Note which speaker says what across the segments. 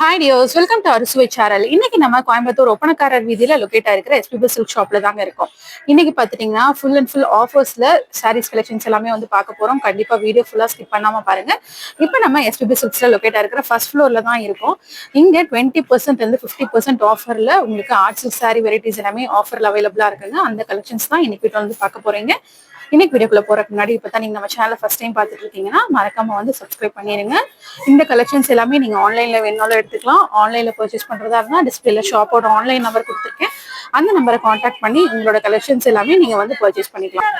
Speaker 1: Hi டியோஸ் welcome to Arusuvai channel இன்னைக்கு நம்ம கோயம்புத்தூர் ஒப்பனக்காரர் வீதியில லொக்கேட் ஆயிருக்கிற எஸ்பிபி சில்க் ஷாப்ல தாங்க இருக்கும். இன்னைக்கு பாத்துட்டீங்கன்னா ஃபுல் அண்ட் ஃபுல் ஆஃபர்ஸ்ல சாரீஸ் கலெக்ஷன்ஸ் எல்லாமே வந்து பார்க்க போறோம். கண்டிப்பா வீடியோ ஃபுல்லா ஸ்கிப் பண்ணாம பாருங்க. இப்போ நம்ம எஸ்பிபி சில்க்ஸ்ல லொக்கேட் ஆயிருக்கிற ஃபர்ஸ்ட் ஃப்ளோர்ல தான் இருக்கும். இங்க டுவெண்ட்டி பர்சன்ட் இருந்து ஃபிஃப்டி பர்சன்ட் ஆஃபர்ல உங்களுக்கு ஆர்ட் சில்க் சாரி வெரைட்டிஸ் எல்லாமே ஆஃபர்ல அவைலபிளா இருக்குங்க. அந்த கலெக்ஷன்ஸ் தான் இன்னைக்கு வந்து பார்க்க போறீங்க. இன்னைக்கு வீடியோக்குள்ள போறதுக்கு முன்னாடி இப்போ தான் நீங்க நம்ம சேனலை ஃபர்ஸ்ட் டைம் பார்த்துட்டு இருக்கீங்கன்னா மறக்காம வந்து சப்ஸ்கிரைப் பண்ணிடுங்க இந்த கலெக்ஷன்ஸ் எல்லாமே நீங்க ஆன்லைன்ல வேணாலும் எடுத்துக்கலாம். ஆன்லைன்ல பர்ச்சேஸ் பண்றதா இருந்தா டிஸ்பிளேல ஷாப்போட ஆன்லைன் நம்பர் கொடுத்துருக்கேன். அந்த நம்பரை காண்டாக்ட் பண்ணி உங்களோட கலெக்ஷன்ஸ் எல்லாமே நீங்க வந்து பர்ச்சேஸ் பண்ணிக்கலாம்.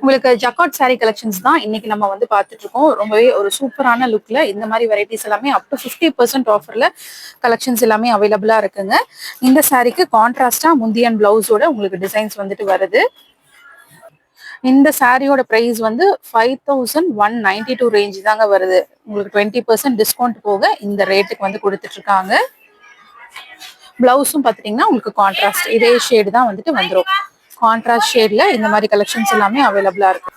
Speaker 1: உங்களுக்கு ஜக்காட் saree கலெக்ஷன்ஸ் தான் இன்னைக்கு நம்ம வந்து பார்த்துட்டு இருக்கோம். ரொம்பவே ஒரு சூப்பரான லுக்ல இந்த மாதிரி வெரைட்டிஸ் எல்லாமே அப் டு ஃபிஃப்டி பர்சன்ட் ஆஃபர்ல கலெக்ஷன்ஸ் எல்லாமே அவைலபிளா இருக்குங்க. இந்த சாரீக்கு கான்ட்ராஸ்டா முந்தியன் பிளவுஸோட உங்களுக்கு டிசைன்ஸ் வந்துட்டு வருது. இந்த சாரியோட பிரைஸ் வந்து five thousand one ninety two range தாங்க வருது. உங்களுக்கு டுவெண்ட்டி பர்சன்ட் டிஸ்கவுண்ட் போக இந்த ரேட்டுக்கு வந்து கொடுத்துட்டு இருக்காங்க. பிளவுஸும் பார்த்துட்டிங்கன்னா உங்களுக்கு கான்ட்ராஸ்ட் இதே ஷேடு தான் வந்துட்டு வந்துடும் கான்ட்ராஸ்ட் ஷேட்ல இந்த மாதிரி கலெக்ஷன்ஸ் எல்லாமே அவைலபிளா இருக்கு.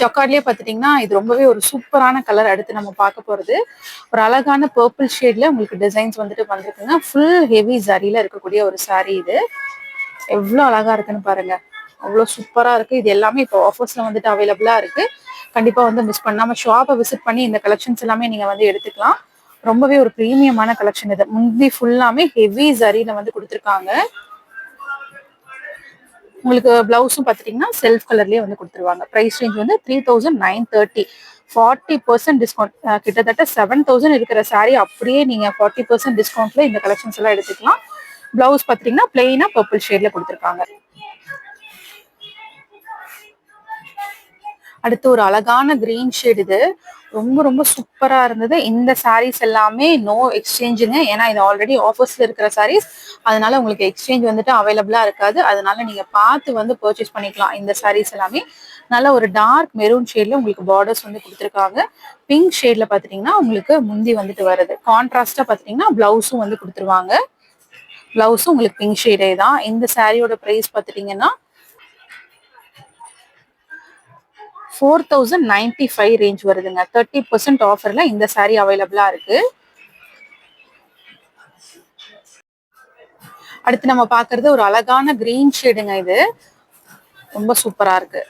Speaker 1: ஜக்கார்ட்லயே பார்த்துட்டிங்கன்னா இது ரொம்பவே ஒரு சூப்பரான கலர் அடுத்து நம்ம பார்க்க போறது. ஒரு அழகான பர்பிள் ஷேட்ல உங்களுக்கு டிசைன்ஸ் வந்துட்டு வந்திருக்குங்க. ஃபுல் ஹெவி சரியில இருக்கக்கூடிய ஒரு சாரீ இது. எவ்வளோ அழகா இருக்குன்னு பாருங்க. அவ்வளோ சூப்பரா இருக்கு. இது எல்லாமே இப்போ ஆஃபர்ஸ்ல வந்துட்டு அவைலபிளா இருக்கு. கண்டிப்பா வந்து மிஸ் பண்ணாம ஷாப்பை விசிட் பண்ணி இந்த கலெக்ஷன்ஸ் எல்லாமே நீங்க வந்து எடுத்துக்கலாம். ரொம்பவே ஒரு ப்ரீமியமான கலெக்ஷன் இது. முந்தி ஃபுல்லாமே ஹெவி சரியில வந்து கொடுத்துருக்காங்க. உங்களுக்கு பிளவுஸும் பார்த்துட்டிங்கன்னா செல்ஃப் கலர்லேயே வந்து கொடுத்துருவாங்க. ப்ரைஸ் ரேஞ்ச் வந்து three thousand nine thirty forty percent discount கிட்டத்தட்ட செவன் தௌசண்ட் இருக்கிற சாரீ அப்படியே நீங்கள் ஃபார்ட்டி பர்சன்ட் டிஸ்கவுண்ட்ல இந்த கலெக்ஷன்ஸ் எல்லாம் எடுத்துக்கலாம். பிளவுஸ் பார்த்தீங்கன்னா பிளெயினாக பர்பிள் ஷேட்ல கொடுத்துருக்காங்க. அடுத்து ஒரு அழகான கிரீன் ஷேட் இது. ரொம்ப ரொம்ப சூப்பரா இருந்தது. இந்த சாரீஸ் எல்லாமே நோ எக்ஸ்சேஞ்சுங்க ஏன்னா இது ஆல்ரெடி ஆஃபர்ஸ்ல இருக்கிற சாரீஸ் அதனால உங்களுக்கு எக்ஸ்சேஞ்ச் வந்துட்டு அவைலபிளா இருக்காது. அதனால நீங்க பார்த்து வந்து பர்ச்சேஸ் பண்ணிக்கலாம். இந்த சாரீஸ் எல்லாமே. நல்ல ஒரு டார்க் மெரூன் ஷேட்ல உங்களுக்கு பார்டர்ஸ் வந்து கொடுத்துருக்காங்க. பிங்க் ஷேட்ல பாத்துட்டீங்கன்னா உங்களுக்கு முந்தி வந்துட்டு வருது. கான்ட்ராஸ்டா பாத்துட்டீங்கன்னா பிளவுஸும் வந்து கொடுத்துருவாங்க. பிளவுஸும் உங்களுக்கு பிங்க் ஷேடே தான். இந்த சாரியோட ப்ரைஸ் பாத்துட்டீங்கன்னா four thousand ninety five range வருதுங்க. தேர்ட்டி பர்சன்ட் ஆஃபர்ல இந்த saree அவைலபிளா இருக்கு. அடுத்து நம்ம பார்க்கிறது ஒரு அழகான கிரீன் ஷேடுங்க இது. ரொம்ப சூப்பரா இருக்கு.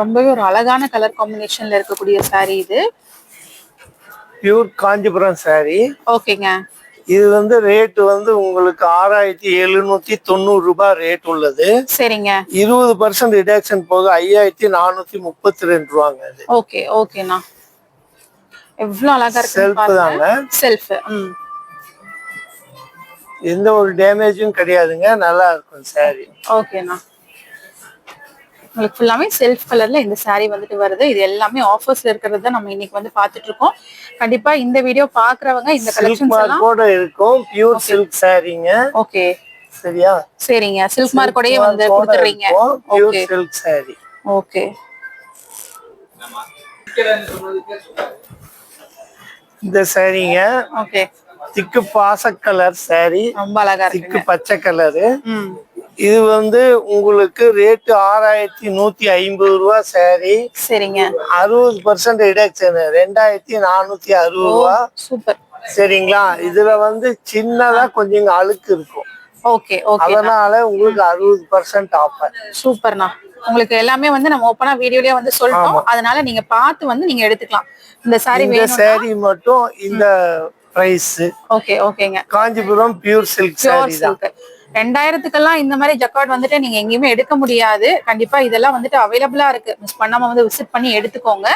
Speaker 1: ரொம்பவே ஒரு அழகான கலர் காம்பினேஷன்ல இருக்கக்கூடிய saree இது.
Speaker 2: Pure Kanchipuram saree.
Speaker 1: ஓகேங்க
Speaker 2: இது வந்து ரேட் வந்து உங்களுக்கு ஆறாயிரத்தி எழுநூத்தி தொண்ணூறு ரூபாய் ரேட் உள்ளது.
Speaker 1: சரிங்க.
Speaker 2: இருபது பர்சன்ட் ரிடக்ஷன் போக ஐயாயிரத்தி நானூத்தி முப்பத்தி ரெண்டு ரூபாங்க அது
Speaker 1: ஓகே ஓகேண்ணா எவ்வளவு அழகா இருக்கு
Speaker 2: தாங்க.
Speaker 1: செல்ஃப் ம்.
Speaker 2: எந்த ஒரு டேமேஜும் கிடையாதுங்க. நல்லா இருக்கும் saree.
Speaker 1: ஓகேண்ணா உங்களுக்கு ஃபுல்லாமே செல்ஃப் கலர்ல இந்த saree வந்துட்டு வருது. இது எல்லாமே ஆஃபர்ஸ்ல இருக்கிறது தான் நம்ம இன்னைக்கு வந்து பார்த்துட்டு இருக்கோம். கண்டிப்பா இந்த வீடியோ பாக்குறவங்க இந்த எல்லாம்
Speaker 2: மார்க்கோட இருக்கும். பியூர் சில்க் சாரீங்க
Speaker 1: ஓகே
Speaker 2: சரியா?
Speaker 1: சரிங்க. சில்க் மார்க்கோடயே வந்து கொடுத்துறீங்க
Speaker 2: பியூர் சில்க் saree.
Speaker 1: ஓகே
Speaker 2: இந்த சாரீங்க
Speaker 1: ஓகே
Speaker 2: திக்கு பாச கலர் saree.
Speaker 1: ரொம்ப அழகா
Speaker 2: திக்கு பச்சை கலரு இது வந்து உங்களுக்கு ரேட்டு ஆறாயிரத்தி நூத்தி ஐம்பது ரூபா saree.
Speaker 1: சரிங்க.
Speaker 2: அறுபது பர்சன்ட் ரிடக்ஷன் ரெண்டாயிரத்தி நானூத்தி அறுபது ரூபா.
Speaker 1: சூப்பர்.
Speaker 2: சரிங்களா? இதுல வந்து சின்னதா கொஞ்சம் அழுக்கு இருக்கும்.
Speaker 1: Okay okay.
Speaker 2: அதனால உங்களுக்கு அறுபது பர்சன்ட் ஆஃபர்
Speaker 1: சூப்பர்ண்ணா. உங்களுக்கு எல்லாமே வந்து நம்ம ஓப்பனா வீடியோலயே வந்து சொல்லிட்டோம். அதனால நீங்க பார்த்து வந்து நீங்க எடுத்துக்கலாம். இந்த saree
Speaker 2: இந்த saree மட்டும் இந்த பிரைஸ்
Speaker 1: ஓகே ஓகேங்க.
Speaker 2: காஞ்சிபுரம் பியூர் சில்க் saree தான்.
Speaker 1: ரெண்டாயிரத்துக்கெல்லாம் இந்த மாதிரி ஜக்கார்ட் வந்துட்டு நீங்க எங்கேயுமே எடுக்க முடியாது. கண்டிப்பா இதெல்லாம் வந்துட்டு அவைலபிளா இருக்கு. மிஸ் பண்ணாம வந்து விசிட் பண்ணி எடுத்துக்கோங்க.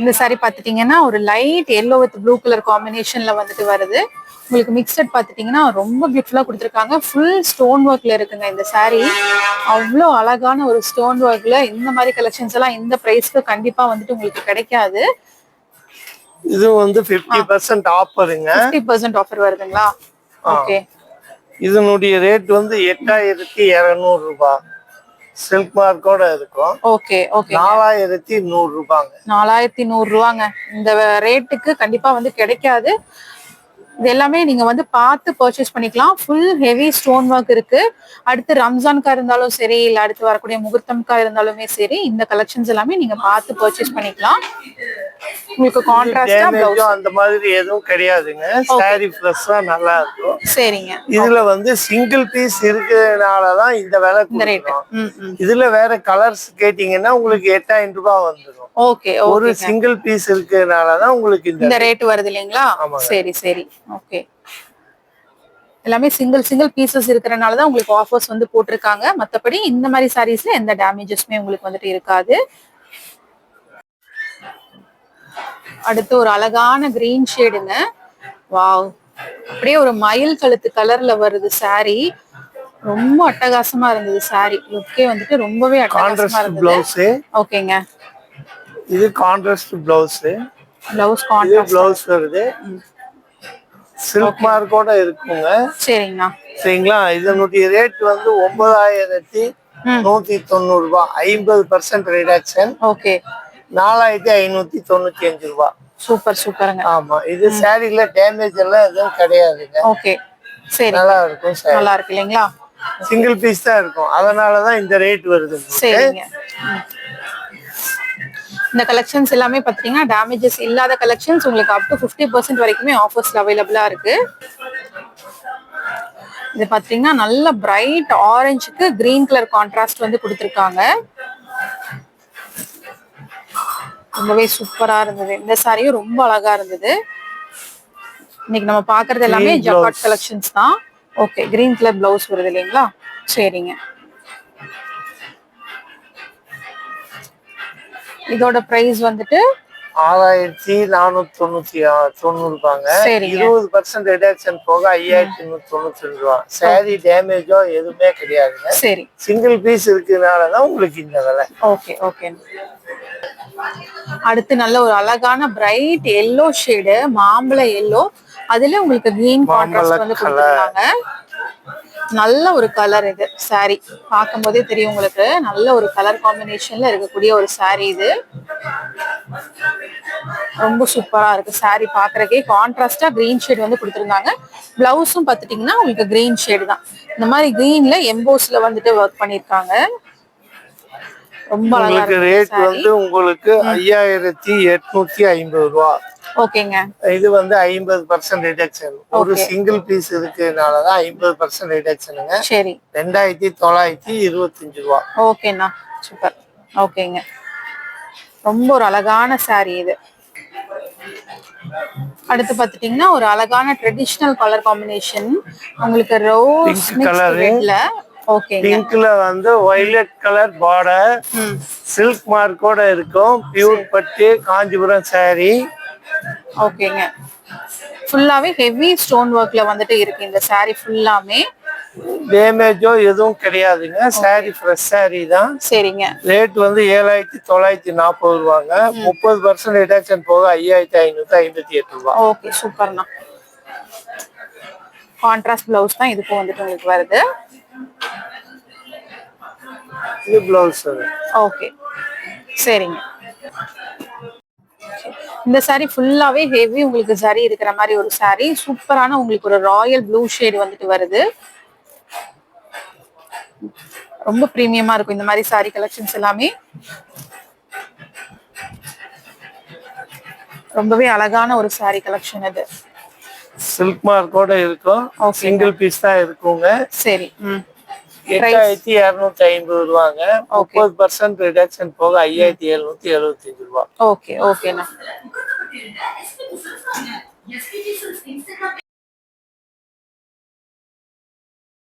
Speaker 1: இந்த சாரி பார்த்துட்டீங்கன்னா ஒரு light yellow with blue colour காம்பினேஷன்ல வந்துட்டு வருது. உங்களுக்கு மிக்சட் பார்த்துட்டீங்கன்னா ரொம்ப பியூட்டிஃபுல்லா கொடுத்துருக்காங்க. ஃபுல் ஸ்டோன் ஒர்க்ல இருக்குங்க இந்த saree. அவ்வளோ அழகான ஒரு ஸ்டோன் ஒர்க்ல இந்த மாதிரி கலெக்ஷன்ஸ் எல்லாம் இந்த ப்ரைஸ்க்கு கண்டிப்பா வந்துட்டு உங்களுக்கு கிடைக்காது.
Speaker 2: இது வந்து பிப்டி பர்சன்ட் ஆஃபருங்க
Speaker 1: ஃபிஃப்டி பர்சன்ட் ஆஃபர் வருதுங்களா? ஓகே
Speaker 2: இதனுடைய ரேட் வந்து எட்டாயிரத்தி இருநூறு ரூபாய் சில்க் மார்க்கோட இருக்கும்.
Speaker 1: ஓகே ஓகே
Speaker 2: நாலாயிரத்தி நூறு ரூபாங்க.
Speaker 1: நாலாயிரத்தி நூறு ரூபாங்க. இந்த ரேட்டுக்கு கண்டிப்பா வந்து கிடைக்காது. இது எல்லாமே நீங்க வந்து பார்த்து பர்ச்சேஸ் பண்ணிக்கலாம். ஃபுல் ஹெவி ஸ்டோன் ஒர்க் இருக்கு. அடுத்து ரம்ஜான்கா இருந்தாலும் சரி இல்ல அடுத்து வரக்கூடிய முகூர்த்தம்கா இருந்தாலுமே சரி இந்த கலெக்ஷன்ஸ் எல்லாமே நீங்க பார்த்து பர்ச்சேஸ் பண்ணிக்கலாம். உங்களுக்கு கான்ட்ராஸ்டா பிளவுஸ்
Speaker 2: அந்த மாதிரி எதுவும் கிடையாதுங்க. சாரி ஃப்ரெஷ்ஷா நல்லா இருக்கும்.
Speaker 1: சரிங்க.
Speaker 2: இதுல வந்து சிங்கிள் பீஸ் இருக்கிறதுனாலதான் இந்த விலை
Speaker 1: இந்த ரேட்
Speaker 2: கொடுக்குறோம். இதுல வேற கலர்ஸ் கேட்டீங்கன்னா உங்களுக்கு எட்டாயிரம் ரூபாய் வந்துடும்
Speaker 1: ஓகே
Speaker 2: ஒரு சிங்கிள் பீஸ் இருக்கிறதுனாலதான் உங்களுக்கு இந்த
Speaker 1: ரேட் வருது இல்லைங்களா. சரி சரி. ஓகே எல்லாமே சிங்கிள் சிங்கிள் பீசஸ் இருக்கிறனால தான் உங்களுக்கு ஆஃபர்ஸ் வந்து போட்டிருக்காங்க. மத்தபடி இந்த மாதிரி சாரீஸ்ல எந்த டேமேஜஸ்மே உங்களுக்கு வந்துட்டு இருக்காது. அடுத்து ஒரு அழகான கிரீன் ஷேடுங்க வாவ் அப்படியே ஒரு மயில் கழுத்து கலர்ல வருது saree. ரொம்ப அட்டகாசமா இருந்தது saree. லுக்கே வந்துட்டு ரொம்பவே அட்டகாசமா இருந்தது.
Speaker 2: பிளவுஸ்
Speaker 1: ஓகேங்க
Speaker 2: இது contrast blouse
Speaker 1: blouse contrast
Speaker 2: blouse வருது. சில்க் மார்க்கோட இருக்குங்க.
Speaker 1: சரிங்கண்ணா.
Speaker 2: சரிங்களா? இதனுடைய ரேட் வந்து ஒன்பதாயிரத்தி. நூத்தி தொண்ணூறு ரூபாய். ஐம்பது பர்சன்ட் ரிடக்ஷன்
Speaker 1: ஓகே
Speaker 2: நாலாயிரத்தி ஐநூத்தி தொண்ணூத்தி அஞ்சு ரூபாய்
Speaker 1: சூப்பர் சூப்பருங்க.
Speaker 2: ஆமா இது சாரில டேமேஜ் எல்லாம் எதுவும் கிடையாதுங்க.
Speaker 1: ஓகே சரி.
Speaker 2: நல்லா இருக்கும்
Speaker 1: நல்லா இருக்கு இல்லைங்களா?
Speaker 2: சிங்கிள் பீஸ் தான் இருக்கும். அதனாலதான் இந்த ரேட் வருது.
Speaker 1: சரிங்க. இந்த கலெக்ஷன்ஸ் எல்லாமே பாத்தீங்கன்னா டேமேஜஸ் இல்லாத கலெக்ஷன்ஸ் உங்களுக்கு அப் டு ஃபிஃப்டி பர்சன்ட் வரைக்குமே ஆஃபர்ஸ்ல அவைலபிளா இருக்கு. இது பாத்தீங்கன்னா நல்ல பிரைட் ஆரஞ்சுக்கு கிரீன் கலர் கான்ட்ராஸ்ட் வந்து கொடுத்துருக்காங்க. ரொம்பவே சூப்பரா இருந்தது. இந்த சாரியும் ரொம்ப அழகா இருந்தது. இன்னைக்கு நம்ம பாக்குறது எல்லாமே ஜக்காட். கலெக்ஷன்ஸ் தான். ஓகே கிரீன் கலர் பிளவுஸ் வருது இல்லைங்களா? சரிங்க. இதோட பிரைஸ் வந்துட்டு
Speaker 2: ஆறாயிரத்தி நானூத்தி தொண்ணூத்தி தொண்ணூறு ரூபாங்க. இருபது பர்சன்ட் ரிடக்ஷன் போக ஐயாயிரத்தி நூத்தி தொண்ணூத்தி ரெண்டு ரூபா சாரி டேமேஜோ எதுவுமே கிடையாதுங்க.
Speaker 1: சரி.
Speaker 2: சிங்கிள் பீஸ் இருக்கிறதுனாலதான் உங்களுக்கு இந்த விலை.
Speaker 1: ஓகே ஓகே அடுத்து நல்ல ஒரு அழகான பிரைட் எல்லோ ஷேடு மாம்பழ எல்லோ அதுல உங்களுக்கு கிரீன் கான்ட்ராஸ்ட் வந்து. கொடுத்துருக்காங்க. நல்ல ஒரு கலர் இது saree. பார்க்கும்போதே தெரியும் உங்களுக்கு. நல்ல ஒரு கலர் காம்பினேஷன்ல இருக்கக்கூடிய ஒரு saree இது. ரொம்ப சூப்பரா இருக்கு. saree பாக்குறதுக்கே கான்ட்ராஸ்டா கிரீன் ஷேட் வந்து கொடுத்துருந்தாங்க. பிளவுஸும் பார்த்துட்டீங்கன்னா உங்களுக்கு கிரீன் ஷேடு தான். இந்த மாதிரி கிரீன்ல எம்போஸ்ல வந்துட்டு ஒர்க் பண்ணிருக்காங்க. ரொம்ப
Speaker 2: உங்களுக்கு ரேட். வந்து உங்களுக்கு ஐயாயிரத்தி எட்நூத்தி ஐம்பது ரூபா.
Speaker 1: ஓகேங்க.
Speaker 2: இது வந்து ஐம்பது பர்சன்ட் ரிடக்ஷன் ஒரு. சிங்கிள் பீஸ் இருக்கிறதுனாலதான் ஐம்பது பர்சன்ட் ரிடக்ஷனுங்க
Speaker 1: சரி.
Speaker 2: ரெண்டாயிரத்தி தொள்ளாயிரத்தி இருபத்தஞ்சு ரூபா.
Speaker 1: ஓகேண்ணா. சூப்பர். ஓகேங்க. ரொம்ப ஒரு அழகான saree இது. அடுத்து பார்த்துட்டீங்கன்னா ஒரு அழகான ட்ரெடிஷ்னல் கலர் காம்பினேஷன் உங்களுக்கு ரோஸ் ஓகேங்க
Speaker 2: பிங்க்ல வந்து வயலட் கலர் பார்டர் சில்க் மார்க்கோட இருக்கும். பியூர் பட்டு காஞ்சிபுரம் saree.
Speaker 1: ஓகேங்க. ஃபுல்லாவே ஹெவி ஸ்டோன் ஒர்க்ல வந்துட்டு இருக்கு இந்த saree ஃபுல்லாமே
Speaker 2: டேமேஜோ எதுவும் கிடையாதுங்க. saree ஃப்ரெஷ் saree தான்.
Speaker 1: சரிங்க.
Speaker 2: ரேட் வந்து ஏழாயிரத்தி தொள்ளாயிரத்தி நாற்பது ரூபாங்க. முப்பது பர்சன்ட் ரிடக்ஷன் போக ஐயாயிரத்தி ஐநூத்தி ஐம்பத்தி எட்டு ரூபா.
Speaker 1: ஓகே சூப்பர்ண்ணா. கான்ட்ராஸ்ட் பிளவுஸ் தான் இதுக்கும் வந்துட்டு உங்களுக்கு வருது.
Speaker 2: இது பிளவுஸ்
Speaker 1: ஓகே சரிங்க. இந்த saree ஃபுல்லாவே ஹெவி உங்களுக்கு சாரீ இருக்கிற மாதிரி ஒரு saree. சூப்பரான உங்களுக்கு ஒரு ராயல் ப்ளூ ஷேடு வந்துட்டு வருது. ரொம்ப பிரீமியமா இருக்கும் இந்த மாதிரி saree கலெக்ஷன்ஸ் எல்லாமே. ரொம்பவே அழகான ஒரு saree கலெக்ஷன் அது.
Speaker 2: சில்க் மார்க்கோட இருக்கும். சிங்கிள் பீஸ் தான் இருக்குங்க.
Speaker 1: சரி.
Speaker 2: எட்டாயிரத்தி இருநூத்தி ஐம்பது ரூபாங்க. முப்பது பர்சன்ட் ரிடக்ஷன் போக ஐயாயிரத்தி எழுநூத்தி எழுபத்தி அஞ்சு ரூபா
Speaker 1: ஓகே ஓகேண்ணா